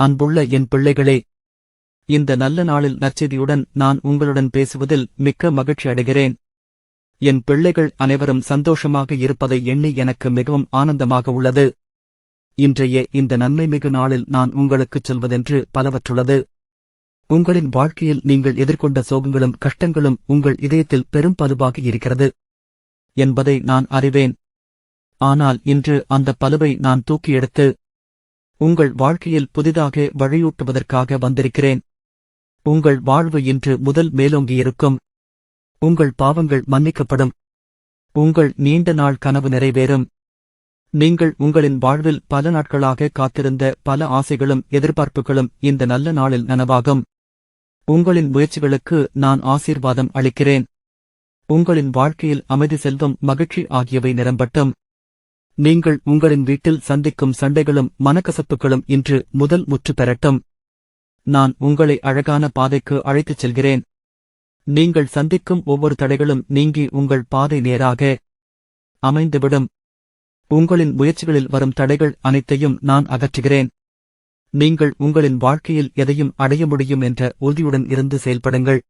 அன்புள்ள என் பிள்ளைகளே இந்த நல்ல நாளில் நற்செய்தியுடன் நான் உங்களுடன் பேசுவதில் மிக்க மகிழ்ச்சி அடைகிறேன். என் பிள்ளைகள் அனைவரும் சந்தோஷமாக இருப்பதை எண்ணி எனக்கு மிகவும் ஆனந்தமாக உள்ளது. இன்றைய இந்த நன்மைமிகு நாளில் நான் உங்களுக்குச் சொல்வதென்று பலவற்றுள்ளது. உங்களின் வாழ்க்கையில் நீங்கள் எதிர்கொண்ட சோகங்களும் கஷ்டங்களும் உங்கள் இதயத்தில் பெரும் பலுவாக இருக்கிறது என்பதை நான் அறிவேன். ஆனால் இன்று அந்த பலுவை நான் தூக்கி எடுத்து உங்கள் வாழ்க்கையில் புதிதாக வழியூட்டுவதற்காக வந்திருக்கிறேன். உங்கள் வாழ்வு இன்று முதல் மேலோங்கியிருக்கும். உங்கள் பாவங்கள் மன்னிக்கப்படும். உங்கள் நீண்ட நாள் கனவு நிறைவேறும். நீங்கள் உங்களின் வாழ்வில் பல நாட்களாக காத்திருந்த பல ஆசைகளும் எதிர்பார்ப்புகளும் இந்த நல்ல நாளில் நனவாகும். உங்களின் முயற்சிகளுக்கு நான் ஆசீர்வாதம் அளிக்கிறேன். உங்களின் வாழ்க்கையில் அமைதி செல்வம் மகிழ்ச்சி ஆகியவை நிரம்பட்டும். நீங்கள் உங்களின் வீட்டில் சந்திக்கும் சண்டைகளும் மனக்கசப்புகளும் இன்று முதல் முற்று பெறட்டும். நான் உங்களை அழகான பாதைக்கு அழைத்துச் செல்கிறேன். நீங்கள் சந்திக்கும் ஒவ்வொரு தடைகளும் நீங்கி உங்கள் பாதை நேராக அமைந்துவிடும். உங்களின் முயற்சிகளில் வரும் தடைகள் அனைத்தையும் நான் அகற்றுகிறேன். நீங்கள் உங்களின் வாழ்க்கையில் எதையும் அடைய முடியும் என்ற உறுதியுடன் இருந்து செயல்படுங்கள்.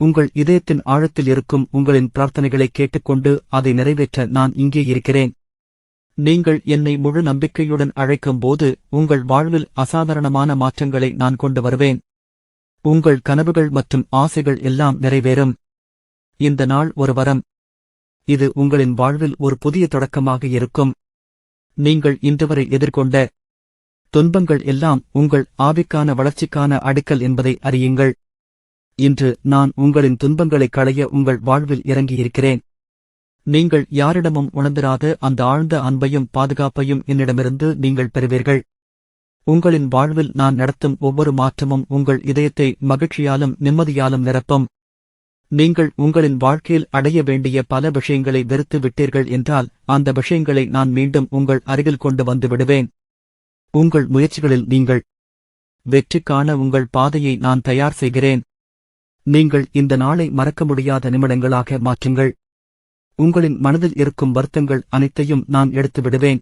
உங்கள் இதயத்தின் ஆழத்தில் இருக்கும் உங்களின் பிரார்த்தனைகளை கேட்டுக்கொண்டு அதை நிறைவேற்ற நான் இங்கே இருக்கிறேன். நீங்கள் என்னை முழு நம்பிக்கையுடன் அழைக்கும் போது உங்கள் வாழ்வில் அசாதாரணமான மாற்றங்களை நான் கொண்டு வருவேன். உங்கள் கனவுகள் மற்றும் ஆசைகள் எல்லாம் நிறைவேறும். இந்த நாள் ஒரு வரம். இது உங்களின் வாழ்வில் ஒரு புதிய தொடக்கமாக இருக்கும். நீங்கள் இன்றுவரை எதிர்கொண்ட துன்பங்கள் எல்லாம் உங்கள் ஆவிக்கான வளர்ச்சிக்கான அடுக்கல் என்பதை அறியுங்கள். இன்று நான் உங்களின் துன்பங்களைக் களைய உங்கள் வாழ்வில் இறங்கியிருக்கிறேன். நீங்கள் யாரிடமும் உணர்ந்திராத அந்த ஆழ்ந்த அன்பையும் பாதுகாப்பையும் என்னிடமிருந்து நீங்கள் பெறுவீர்கள். உங்களின் வாழ்வில் நான் நடத்தும் ஒவ்வொரு மாற்றமும் உங்கள் இதயத்தை மகிழ்ச்சியாலும் நிம்மதியாலும் நிரப்பும். நீங்கள் உங்களின் வாழ்க்கையில் அடைய வேண்டிய பல விஷயங்களை வெறுத்து விட்டீர்கள் என்றால் அந்த விஷயங்களை நான் மீண்டும் உங்கள் அருகில் கொண்டு வந்து விடுவேன். உங்கள் முயற்சிகளில் நீங்கள் வெற்றி காண உங்கள் பாதையை நான் தயார் செய்கிறேன். நீங்கள் இந்த நாளை மறக்க முடியாத நிமிடங்களாக மாற்றுங்கள். உங்களின் மனதில் இருக்கும் வருத்தங்கள் அனைத்தையும் நான் எடுத்து விடுவேன்.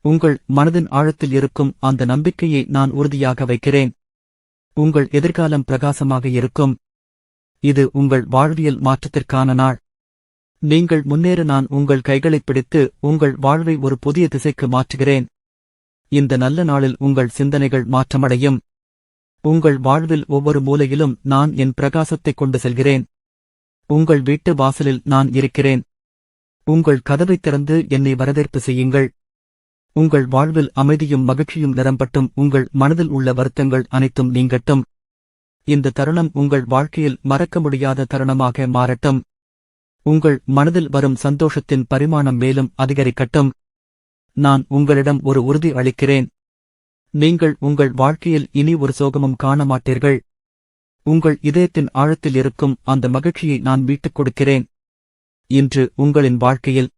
உங்கள் மனதின் ஆழத்தில் இருக்கும் அந்த நம்பிக்கையை நான் உறுதியாக வைக்கிறேன். உங்கள் எதிர்காலம் பிரகாசமாக இருக்கும். இது உங்கள் வாழ்வியல் மாற்றத்திற்கான நாள். நீங்கள் முன்னேற நான் உங்கள் கைகளைப் பிடித்து உங்கள் வாழ்வை ஒரு புதிய திசைக்கு மாற்றுகிறேன். இந்த நல்ல நாளில் உங்கள் சிந்தனைகள் மாற்றமடையும். உங்கள் வாழ்வில் ஒவ்வொரு மூலையிலும் நான் என் பிரகாசத்தைக் கொண்டு செல்கிறேன். உங்கள் வீட்டு வாசலில் நான் இருக்கிறேன். உங்கள் கதவைத் திறந்து என்னை வரவேற்பு செய்யுங்கள். உங்கள் வாழ்வில் அமைதியும் மகிழ்ச்சியும் நிரம்பட்டும். உங்கள் மனதில் உள்ள வருத்தங்கள் அனைத்தும் நீங்கட்டும். இந்த தருணம் உங்கள் வாழ்க்கையில் மறக்க முடியாத தருணமாக மாறட்டும். உங்கள் மனதில் வரும் சந்தோஷத்தின் பரிமாணம் மேலும் அதிகரிக்கட்டும். நான் உங்களிடம் ஒரு உறுதி அளிக்கிறேன். நீங்கள் உங்கள் வாழ்க்கையில் இனி ஒரு சோகமும் காண மாட்டீர்கள் உங்கள் இதயத்தின் ஆழத்தில் இருக்கும் அந்த மகிழ்ச்சியை நான் மீட்டுக் கொடுக்கிறேன். இன்று உங்களின் வாழ்க்கையில்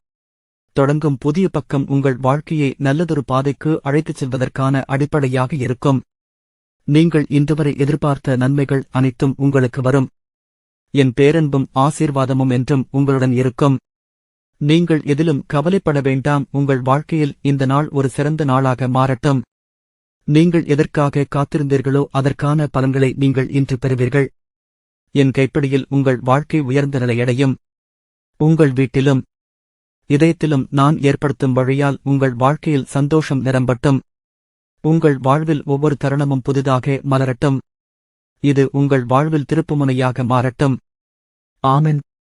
தொடங்கும் புதிய பக்கம் உங்கள் வாழ்க்கையை நல்லதொரு பாதைக்கு அழைத்துச் செல்வதற்கான அடிப்படையாக இருக்கும். நீங்கள் இன்றுவரை எதிர்பார்த்த நன்மைகள் அனைத்தும் உங்களுக்கு வரும். என் பேரன்பும் ஆசீர்வாதமும் என்றும் உங்களுடன் இருக்கும். நீங்கள் எதிலும் கவலைப்பட வேண்டாம். உங்கள் வாழ்க்கையில் இந்த நாள் ஒரு சிறந்த நாளாக மாறட்டும். நீங்கள் எதற்காக காத்திருந்தீர்களோ அதற்கான பலன்களை நீங்கள் இன்று பெறுவீர்கள். என் கைப்படியில் உங்கள் வாழ்க்கை உயர்ந்த நிலையடையும். உங்கள் வீட்டிலும் இதயத்திலும் நான் ஏற்படுத்தும் வழியால் உங்கள் வாழ்க்கையில் சந்தோஷம் நிரம்பட்டும். உங்கள் வாழ்வில் ஒவ்வொரு தருணமும் புதிதாக மலரட்டும். இது உங்கள் வாழ்வில் திருப்புமுனையாக மாறட்டும். ஆமென்.